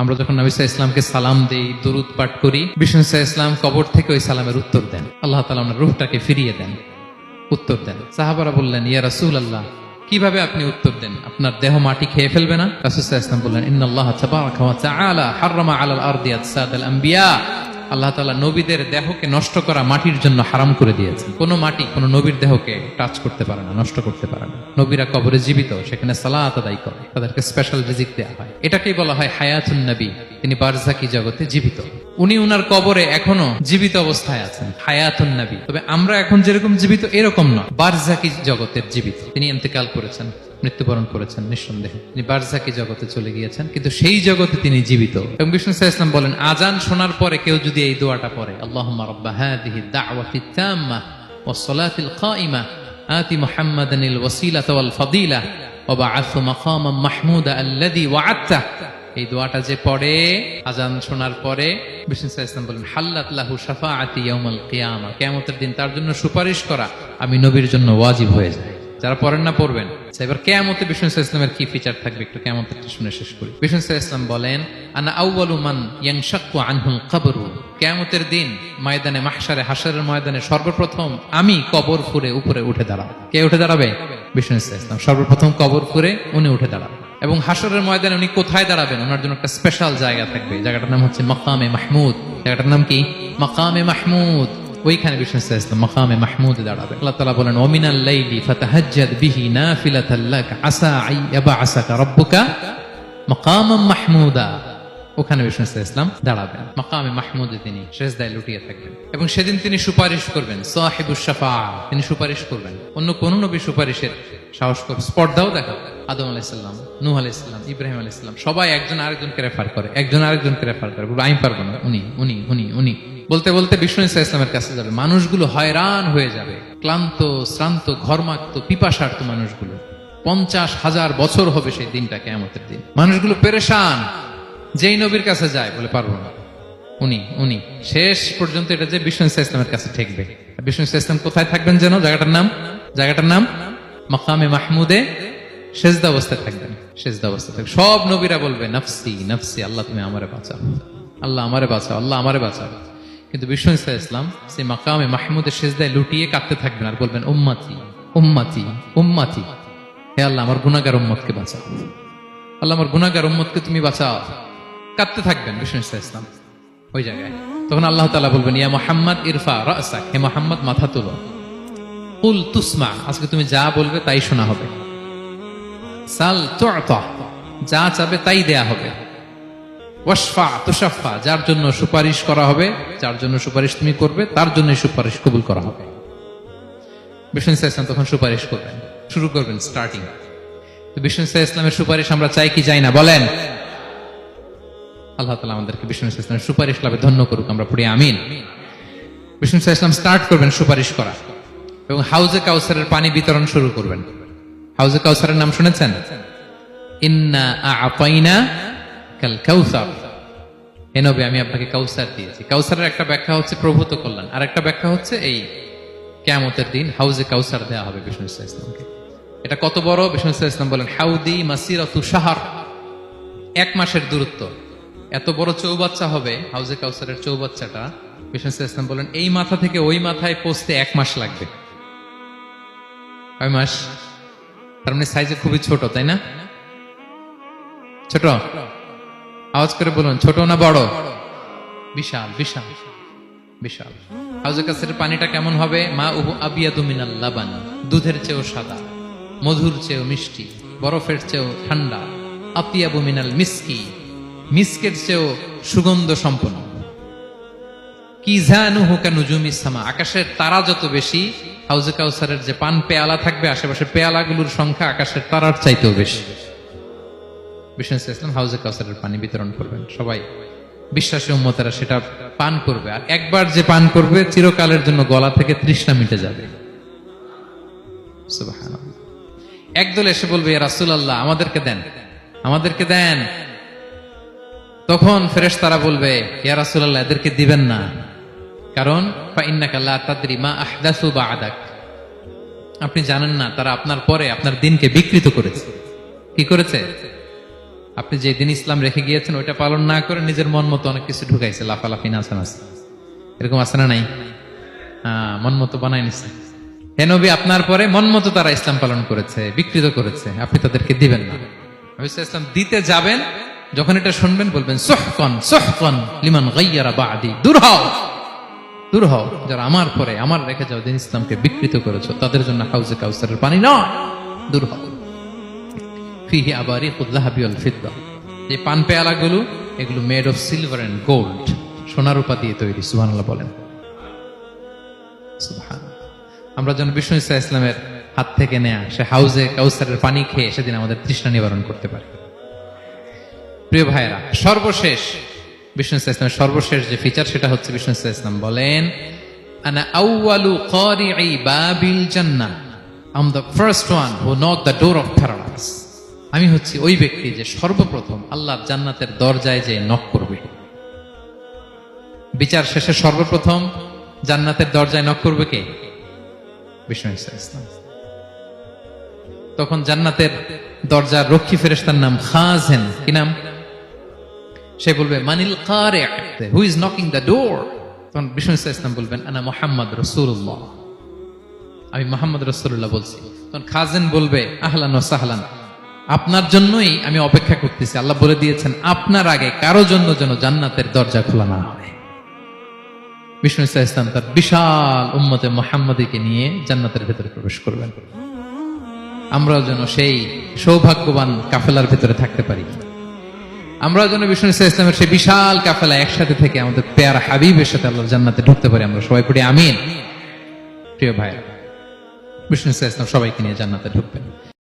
আমরা যখন নবী সাল্লাল্লাহু ইসলামকে সালাম দেই, দরুদ পাঠ করি, বিষ্ণু সাল্লাল্লাহু ইসলাম কবর থেকে ওই সালামের উত্তর দেন। আল্লাহ তালা ওনার রুহটাকে ফিরিয়ে দেন, উত্তর দেন। সাহাবারা বললেন, ইয়া রাসুল আল্লাহ কীভাবে আপনি উত্তর দেন? আপনার দেহ মাটি খেয়ে ফেলবে না? রাসুল ইসলাম বললেন, ইন্নাল্লাহ তাবারাকা ওয়া তাআলা আল্লাহ তালা নবীদের দেহকে নষ্ট করা মাটির জন্য হারাম করে দিয়েছে কোনো মাটি, কোনো নবীর দেহকে টাচ করতে পারে না, নষ্ট করতে পারে না। নবীরা কবরে জীবিত, সেখানে সালাত আদায় করে। তাদেরকে স্পেশাল রিজিক দেওয়া হয়। এটাকেই বলা হয় হায়াতুন নবী। তিনি বারজাকি জগতে জীবিত। উনি উনার কবরে এখনও জীবিত অবস্থায় আছেন, হায়াতুন নবী। তবে আমরা এখন যেরকম জীবিত, এরকম নয়। বারজাকি জগতের জীবিত। তিনি ইন্তেকাল করেছেন, মৃত্যুবরণ করেছেন নিঃসন্দেহে। তিনি বারজাকি জগতে চলে গিয়েছেন, কিন্তু সেই জগতে তিনি জীবিত। এবং বিষ্ণু আলাইহি বলেন আজান শোনার পরে কেউ যদি এই দোয়াটা পড়ে আল্লাহ রাব্বা হাদিহি দাওয়াতি তাম্মা ওয়াস সালাতিল কাইমা আতি মুহাম্মাদানিল ওয়াসিলাতা ওয়াল ফাদিলা, ওয়া বা'আথু মাকামান মাহমুদা আল্লাযী ওয়া'আদতা এই দোয়াটা যে পড়ে আজান শোনার পরে বিষ্ণু বলেন হাল্লাত লাহু শাফাআতি ইয়াউমাল কিয়ামা। কিয়ামতের দিন তার জন্য সুপারিশ করা আমি নবীর জন্য ওয়াজিব হয়ে যায়। যারা পড়েন না পড়বেন। আচ্ছা, এবার কেয়ামতে বিষ্ণু ইসলামের কি ফিচার থাকবে? একটু কেয়ামতে শুনে শেষ করি। বিষ্ণু ইসলাম বলেন আনা আউয়ালু মান ইয়ানশাক্কু আনহুল কবরু? কেয়ামতের দিন ময়দানে মাহশারে হাসারের ময়দানে সর্বপ্রথম আমি কবর ফুরে উপরে উঠে দাঁড়াবো। কে উঠে দাঁড়াবে? বিষ্ণু ইসলাম সর্বপ্রথম কবর ফুরে উনি উঠে দাঁড়াবেন এবং হাসরের ময়দানে উনি কোথায় দাঁড়াবেন? ওনার জন্য একটা স্পেশাল জায়গা থাকবে। জায়গাটার নাম হচ্ছে মকামে মাহমুদ। জায়গাটার নাম কি? মকামে মাহমুদ। ওইখানে বিশ্বাস ইসলাম মাহমুদ মাহমুদে দাঁড়াবে। আল্লাহ তালা বলেন অমিনাল লাইলি ফাতাহাজ্জাদ বিহি না ফিলাতাল্লাক আসা আই আবা আসাকা রব্বুকা মাকামাম মাহমুদা। ওখানে বিষ্ণু ইসলাম দাঁড়াবেন। মাকামে মাহমুদে তিনি সেজদায় লুটিয়ে থাকবেন। এবং সেদিন তিনি সুপারিশ করবেন, সাহিবুস শাফা, তিনি সুপারিশ করবেন। অন্য কোন নবী সুপারিশের সাহস করবে স্পর্ধাও দেখা আদম আলাইসাল্লাম নূহ আলাইসাল্লাম ইব্রাহিম আলাইসাল্লাম সবাই একজন আরেকজনকে রেফার করে, একজন আরেকজনকে রেফার করে। আমি পারব না। উনি উনি উনি উনি। বলতে বলতে বিষ্ণু ইসা ইসলামের কাছে যাবে। মানুষগুলো হয়রান হয়ে যাবে। ক্লান্ত, শ্রান্ত, ঘর্মাক্ত পিপাসার্থ মানুষগুলো। পঞ্চাশ হাজার বছর হবে সেই দিনটা কেমতের দিন। মানুষগুলো পেরেশান। যেই নবীর কাছে যায়, বলে পারব না। উনি উনি। শেষ পর্যন্ত এটা যে বিষ্ণু ইসা ইসলামের কাছে ঠেকবে। বিষ্ণু ইসা ইসলাম কোথায় থাকবেন যেন? জায়গাটার নাম? জায়গাটার নাম? মাকামে মাহমুদে সেজদা অবস্থায় থাকবেন। সেজদা থাকবেন। সব নবীরা বলবে, নফসি নফসি, আল্লাহ তুমি আমারে বাঁচাও। আল্লাহ আমারে বাঁচাও, আল্লাহ আমারে বাঁচাও। কিন্তু বিষ্ণু ইসা ইসলাম মাকামে মাহমুদের সেজদায় লুটিয়ে কাঁদতে থাকবেন আর বলবেন, উম্মাতি উম্মাতি উম্মাতি। হে আল্লাহ, আমার গুনাগার উম্মতকে বাঁচাও। আল্লাহ, আমার গুনাগার উম্মতকে তুমি বাঁচাও। কাঁদতে থাকবেন, বিষ্ণু ইসা ইসলাম। ওই জায়গায়। তখন আল্লাহ তাআলা বলবেন, ইয়া মোহাম্মদ, ইরফা রাসাক হে মোহাম্মদ, মাথা তুলো। কুল তুসমা, আজকে তুমি যা বলবে তাই শোনা হবে। সাল যা চাবে তাই দেয়া হবে। ওয়াসফা তুষাফা যার জন্য সুপারিশ করা হবে, যার জন্য সুপারিশ তুমি করবে, তার জন্য সুপারিশ কবুল করা হবে। বিষ্ণু ইসা ইসলাম তখন সুপারিশ করবেন। শুরু করবেন স্টার্টিং বিষ্ণু ইসলামের সুপারিশ আমরা চাই কি, চাই না, বলেন। আল্লাহ তালা আমাদেরকে বিষ্ণু ইসলামের সুপারিশ লাভে ধন্য করুক, আমরা পড়ি, আমিন। বিষ্ণু ইসলাম স্টার্ট করবেন সুপারিশ করা এবং হাউজে কাউসারের পানি বিতরণ শুরু করবেন। হাউজে কাউসারের নাম শুনেছেন? ইন্না আপাইনা কাল কাউসার। হে নবী, আমি আপনাকে কাউসার দিয়েছি। কাউসারের একটা ব্যাখ্যা হচ্ছে প্রভূত কল্যাণ। আর একটা ব্যাখ্যা হচ্ছে এই কেয়ামতের দিন হাউজে কাউসার দেওয়া হবে বিষ্ণু ইসলামকে এটা কত বড়? বিষ্ণু ইসলাম বলেন, হাউদি মাসিরাতু শাহর। এক মাসের দূরত্ব। এত বড় চৌবাচ্চা হবে? হাউজে কাউসারের চৌবাচ্চাটা? বিষ্ণু ইসলাম বলেন, এই মাথা থেকে ওই মাথায় পৌঁছতে এক মাস লাগবে। কয় মাস? তার মানে সাইজে খুবই ছোট, তাই না? ছোট? আওয়াজ করে বলুন, ছোট না বড়? বিশাল বিশাল বিশাল। হাউজে কাছের পানিটা কেমন হবে? মা উহু আবিয়াদু মিনাল লাবান, দুধের চেয়েও সাদা, মধুর চেয়েও মিষ্টি, বরফের চেয়েও ঠান্ডা, আতিয়াবু মিনাল মিসকি। মিসকের চেয়েও সুগন্ধ সম্পন্ন। কি জানুহু কানুজুমি সামা, আকাশের তারা যত বেশি, হাউজে কাউসারের যে পান পেয়ালা থাকবে, আশেপাশে পেয়ালাগুলোর সংখ্যা আকাশের তারার চাইতেও বেশি। বিষ্ণু ইসলাম হাউজে কাউসারের পানি বিতরণ করবেন। সবাই বিশ্বাসী উম্মতেরা সেটা পান করবে। আর একবার যে পান করবে, চিরকালের জন্য গলা থেকে তৃষ্ণা মিটে যাবে। একদল এসে বলবে রাসুল আল্লাহ আমাদেরকে দেন। আমাদেরকে দেন। তখন ফেরেশ তারা বলবে, ইয়া রাসূলুল্লাহ, এদেরকে দিবেন না। কারণ আপনি জানেন না, তারা আপনার পরে আপনার দিনকে বিকৃত করেছে। কি করেছে? আপনি যে দিন ইসলাম রেখে গিয়েছেন, ওইটা পালন না করে নিজের মন মতো অনেক কিছু ঢুকাইছে, লাফালাফি, নাচানাচি। এরকম আছে না নাই? মন মতো বানাই নিছে। হে নবী, আপনার পরে মন মতো তারা ইসলাম পালন করেছে, বিকৃত করেছে। আপনি তাদেরকে দিবেন না। ইসলাম দিতে যাবেন যখন এটা শুনবেন বলবেন সোহকন সোহকন লিমান গাইয়ারা বাদি। দূর হও দূর হও। যারা আমার পরে, আমার রেখে যাও দিন ইসলামকে বিকৃত করেছ, তাদের জন্য হাউজে কাউসারের পানি নয়। দূর হও। ফিহি আবারি কুল্লাহাবি অল ফিদ্দা। যে পান পেয়ালাগুলো, এগুলো made of silver and gold সোনার রূপা দিয়ে তৈরি, সুবহানাল্লাহ বলেন। আমরা যেন বিষ্ণু ইসা ইসলামের হাত থেকে নেয়া, সে হাউজে কাউসারের পানি খেয়ে সেদিন আমাদের তৃষ্ণা নিবারণ করতে পারে। প্রিয় ভাইয়েরা, সর্বশেষ, বিষ্ণু সর্বশেষ যে ফিচার সেটা হচ্ছে বিষ্ণু ইসলাম বলেন আউয়ালু বাবিল আম the first one door of আমি হচ্ছি ওই ব্যক্তি যে সর্বপ্রথম আল্লাহ জান্নাতের দরজায় যে নক করবে। বিচার শেষে সর্বপ্রথম জান্নাতের দরজায় নক করবে কে? বিষ্ণু ইসলাম তখন জান্নাতের দরজার রক্ষী ফেরেস্তার নাম খাজেন। কি নাম? সে বলবে, মানিল কারে who is knocking the door তখন বিষ্ণু ইসলাম বলবেন, আনা মোহাম্মদ রসুল্লাহ আমি মোহাম্মদ রসুল্লাহ বলছি। তখন খাজেন বলবে, আহলান ও সাহলান, আপনার জন্যই আমি অপেক্ষা করতেছি। আল্লাহ বলে দিয়েছেন, আপনার আগে কারও জন্য যেন জান্নাতের দরজা খোলা না হয়। বিষ্ণু ইসা ইসলাম তার বিশাল উম্মতে মোহাম্মদীকে নিয়ে জান্নাতের ভেতরে প্রবেশ করবেন। আমরাও যেন সেই সৌভাগ্যবান কাফেলার ভেতরে থাকতে পারি। আমরাও যেন বিষ্ণু ইসা ইসলামের সেই বিশাল কাফেলা একসাথে থেকে আমাদের পেয়ারা হাবিবের সাথে আল্লাহর জান্নাতে ঢুকতে পারি। আমরা সবাই পড়ি আমিন। প্রিয় ভাই বিষ্ণু ইসা ইসলাম সবাইকে নিয়ে জান্নাতে ঢুকবেন।